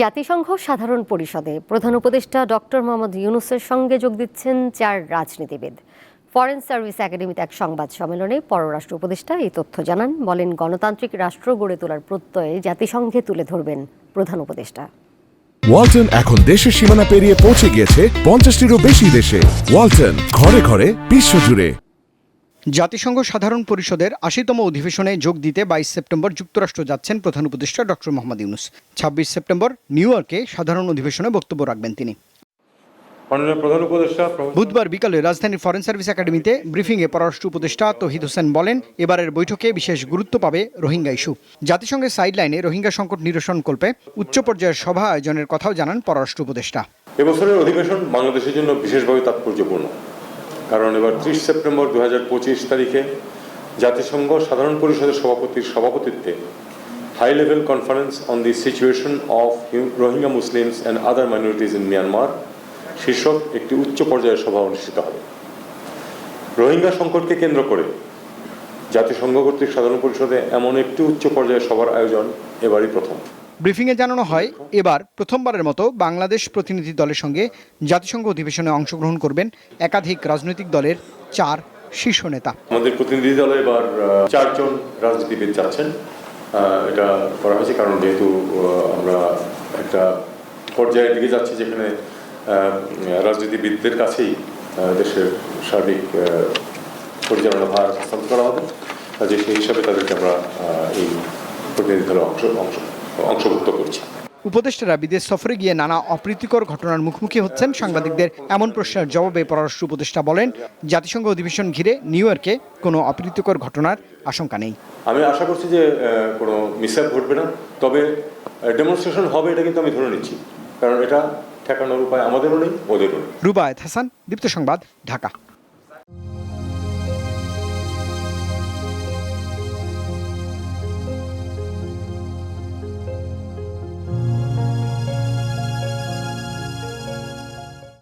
জাতিসংঘ সাধারণ পরিষদে প্রধান উপদেষ্টা ডক্টর মোহাম্মদ ইউনুসের সঙ্গে যোগ দিচ্ছেন চার রাজনীতিবিদ। ফরেন সার্ভিস একাডেমিতে এক সংবাদ সম্মেলনে পররাষ্ট্র উপদেষ্টা এই তথ্য জানান। বলেন, গণতান্ত্রিক রাষ্ট্র গড়ে তোলার প্রত্যয়ে জাতিসংঘে তুলে ধরবেন প্রধান উপদেষ্টা। ওয়ালটন এখন দেশের সীমানা পেরিয়ে পৌঁছে গিয়েছে পঞ্চাশটিরও বেশি দেশে। ওয়ালটন ঘরে ঘরে বিশ্বজুড়ে। জাতিসংঘ সাধারণ পরিষদের আশিতম অধিবেশনে যোগ দিতে বাইশ সেপ্টেম্বর যুক্তরাষ্ট্র যাচ্ছেন প্রধান উপদেষ্টা ডক্টর মোহাম্মদ ইউনুস। ছাব্বিশ সেপ্টেম্বর নিউ ইয়র্কে সাধারণ অধিবেশনে বক্তব্য রাখবেন তিনি। বুধবার বিকালে রাজধানীর ফরেন সার্ভিস একাডেমিতে ব্রিফিংয়ে পররাষ্ট্র উপদেষ্টা তহিদ হোসেন বলেন এবারের বৈঠকে বিশেষ গুরুত্ব পাবে রোহিঙ্গা ইস্যু। জাতিসংঘের সাইডলাইনে রোহিঙ্গা সংকট নিরসন কল্পে উচ্চ পর্যায়ের সভা আয়োজনের কথাও জানান পররাষ্ট্র উপদেষ্টা। এবছরের অধিবেশন বাংলাদেশের জন্য বিশেষভাবে তাৎপর্যপূর্ণ। কারণ এবার ত্রিশ সেপ্টেম্বর দু হাজার পঁচিশ তারিখে জাতিসংঘ সাধারণ পরিষদের সভাপতির সভাপতিত্বে high level conference on the situation of Rohingya Muslims and other minorities in Myanmar শীর্ষক একটি উচ্চ পর্যায়ের সভা অনুষ্ঠিত হবে। রোহিঙ্গা সংকটকে কেন্দ্র করে জাতিসংঘ কর্তৃক সাধারণ পরিষদে এমন একটি উচ্চ পর্যায়ের সভার আয়োজন এবারই প্রথম। ব্রিফিংয়ে জানানো হয়, এবার প্রথমবারের মতো বাংলাদেশ প্রতিনিধি দলের সঙ্গে জাতিসংঘ অধিবেশনে অংশগ্রহণ করবেন একাধিক রাজনৈতিক দলের চার শীর্ষ নেতা। আমাদের প্রতিনিধি দলে এবার চারজন রাজনীতিবিদ যাচ্ছেন। এটা করা হয়েছে কারণ যেহেতু আমরা একটা পর্যায়ের দিকে যাচ্ছি যেখানে রাজনীতিবিদদের কাছেই দেশের সার্বিক পরিচালনা ভার হস্তান্তর করা হবে। যে সেই হিসাবে তাদেরকে আমরা এই প্রতিনিধি দলে অংশ অংশ অংশভুক্ত করছি। উপদেষ্টারা বিদেশ সফরে গিয়ে নানা অপ্রীতিকর ঘটনার মুখোমুখি হচ্ছেন সাংবাদিকদের এমন প্রশ্নের জবাবে পররাষ্ট্র উপদেষ্টা বলেন জাতিসংঘ অধিবেশন ঘিরে নিউ ইয়র্কে কোনো অপ্রীতিকর ঘটনার আশঙ্কা নেই। আমি আশা করছি যে কোনো মিসঅ্যাপ ঘটবে না তবে ডেমনস্ট্রেশন হবে এটা কিন্তু আমি ধরে নিচ্ছি কারণ এটা ঠেকানোর উপায় আমাদেরও নেই ওদেরও নেই। রুবায়েত হাসান দীপ্ত সংবাদ ঢাকা।